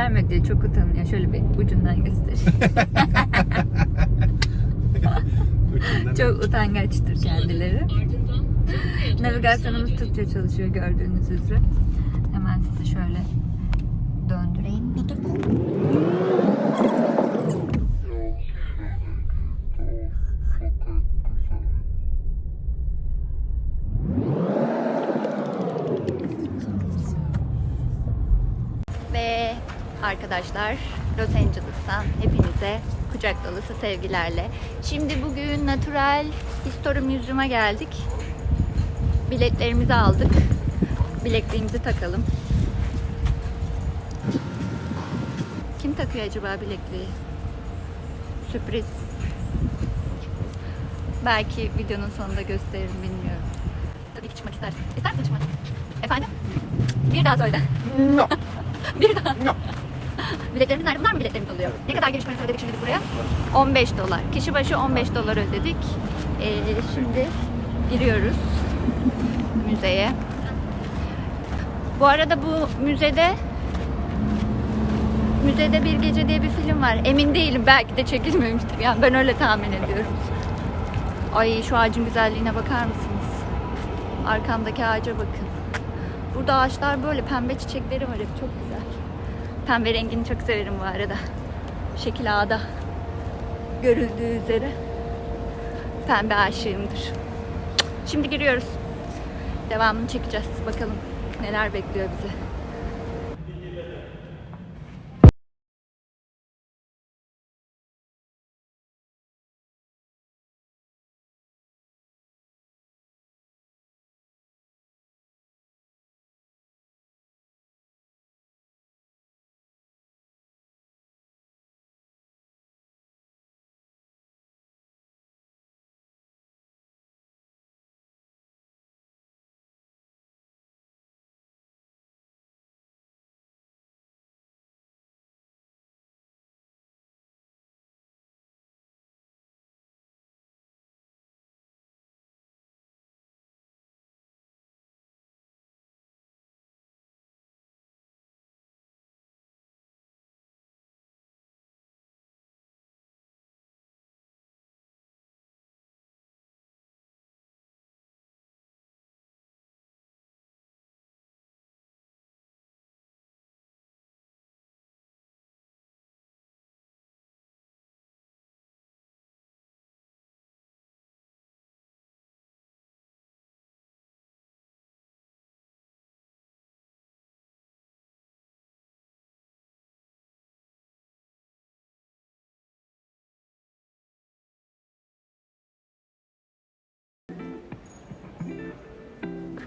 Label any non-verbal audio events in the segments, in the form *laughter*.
göstermek diye çok utanıyor. Şöyle bir ucundan. *laughs* Ucundan çok utangaçtır kendileri. Navigasyonumuz Türkçe çalışıyor gördüğünüz üzere. Hemen sizi şöyle döndüreyim. Ve arkadaşlar Los Angeles'tan hepinize kucak dolusu sevgilerle. Şimdi bugün Natural History Museum'a geldik. Biletlerimizi aldık. Bilekliğimizi takalım. Kim takıyor acaba bilekliği? Sürpriz. Belki videonun sonunda gösteririm bilmiyorum. Tabii ki çıkmak istersin. İster misin çıkmak? Efendim? Bir daha söyle. No. *laughs* Bir daha. No. *laughs* Biletlerimiz nerede? Bunlar mı biletlerimiz oluyor? Ne kadar giriş parası ödedik şimdi buraya? 15 dolar. Kişi başı 15 dolar ödedik. Ee, şimdi giriyoruz müzeye. Bu arada bu müzede Müzede Bir Gece diye bir film var. Emin değilim. Belki de çekilmemiştir. Yani ben öyle tahmin ediyorum. Ay şu ağacın güzelliğine bakar mısınız? Arkamdaki ağaca bakın. Burada ağaçlar böyle pembe çiçekleri var hep çok güzel. Pembe rengini çok severim bu arada. Şekil ağda görüldüğü üzere pembe aşığımdır. Şimdi giriyoruz. Devamını çekeceğiz. Bakalım neler bekliyor bizi.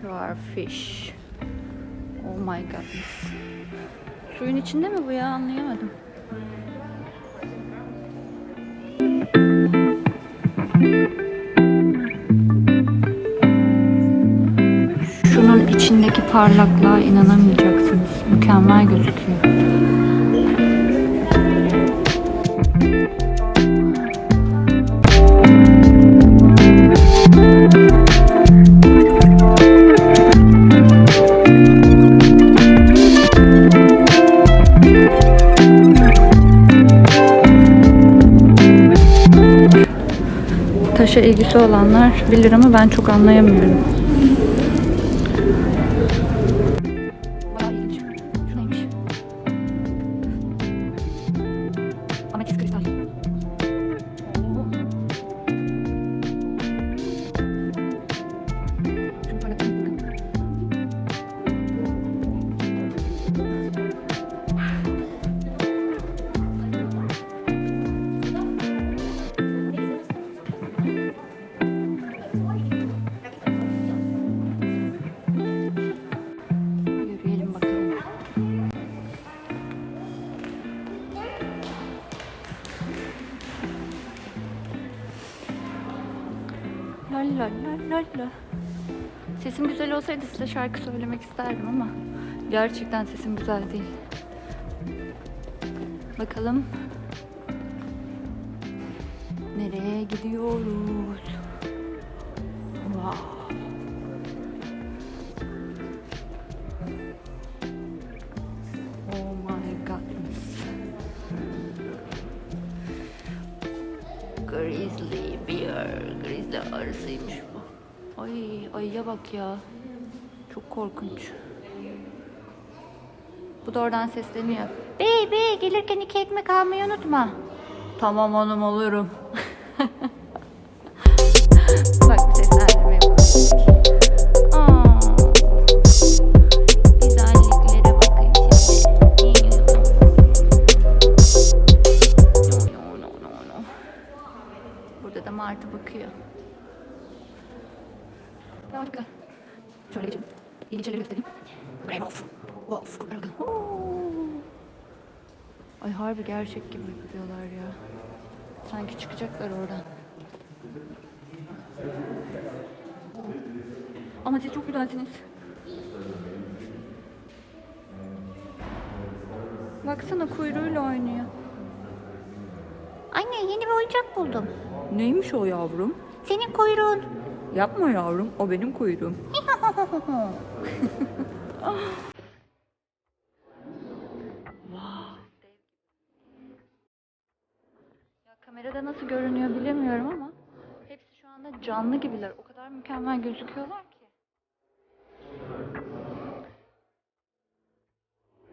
Crawfish. Oh my goodness. Suyun içinde mi bu ya anlayamadım. Şunun içindeki parlaklığa inanamayacaksınız. Mükemmel gözüküyor. Taşa ilgisi olanlar bilir ama ben çok anlayamıyorum. la. Sesim güzel olsaydı size şarkı söylemek isterdim ama gerçekten sesim güzel değil. Bakalım nereye gidiyoruz? Wow. Oh my goodness. Grizzly bear, grizzly arasıymış Ay ayıya bak ya. Çok korkunç. Bu da oradan sesleniyor. Bey bey gelirken iki ekmek almayı unutma. Tamam hanım alırım. *laughs* Bak bir seslendirme yapalım. Aa, Güzelliklere bakın şimdi. No, no, no, no. Burada da martı bakıyor. Bakalım. Şöyle geçelim. İlginç şeyleri göstereyim. Grey Wolf. Wolf. Kurtlar. Ay harbi gerçek gibi duruyorlar ya. Sanki çıkacaklar oradan. Ama siz çok güzelsiniz. Baksana kuyruğuyla oynuyor. Anne yeni bir oyuncak buldum. Neymiş o yavrum? Senin kuyruğun. Yapma yavrum, o benim kuyruğum. *laughs* Ya kamerada nasıl görünüyor bilemiyorum ama hepsi şu anda canlı gibiler. O kadar mükemmel gözüküyorlar ki.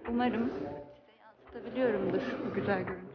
Umarım size yansıtabiliyorumdur bu güzel görüntüleri.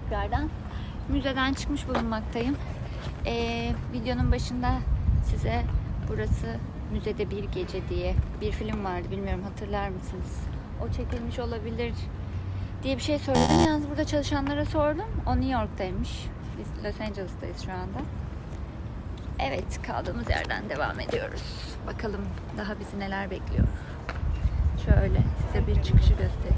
Tekrardan. Müzeden çıkmış bulunmaktayım. Ee, videonun başında size burası müzede bir gece diye bir film vardı. Bilmiyorum hatırlar mısınız? O çekilmiş olabilir diye bir şey söyledim. Yalnız burada çalışanlara sordum. O New York'taymış. Biz Los Angeles'tayız şu anda. Evet kaldığımız yerden devam ediyoruz. Bakalım daha bizi neler bekliyor. Şöyle size bir çıkışı göstereyim.